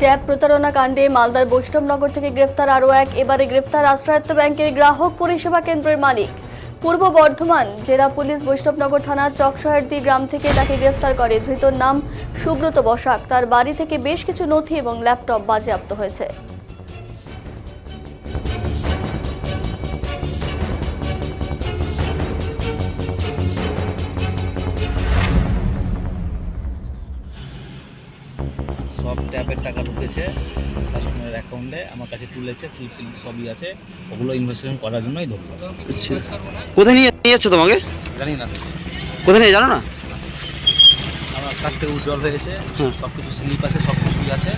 Tab প্রতারণা কাণ্ডে মালদার বৈষ্ণবনগর থেকে গ্রেফতার আরও এক। এবারে গ্রেফতার রাষ্ট্রায়ত্ত ব্যাংকের গ্রাহক পরিষেবা কেন্দ্রের মালিক। পূর্ব বর্ধমান জেলা পুলিশ বৈষ্ণবনগর থানার চকশহরদি গ্রাম থেকে তাকে গ্রেফতার করে। ধৃতর নাম সুব্রত বসাক। তার বাড়ি থেকে বেশ কিছু নথি এবং ল্যাপটপ বাজেয়াপ্ত হয়েছে। সব ট্যাপের টাকা ঢুকেছে কাস্টমারের অ্যাকাউন্টে আমার কাছে তুলেছে স্লিপ টিলিপ সবই আছে। ওগুলো ইনভেস্টমেন্ট করার জন্যই ধরবো কোথায় নিয়ে নিয়ে যাচ্ছে তোমাকে? জানি না। কোথায় নিয়ে জানো না? আমার কাছ থেকে উজ্জ্বল হয়েছে হুম। সব কিছু স্লিপ আছে সব কিছুই আছে।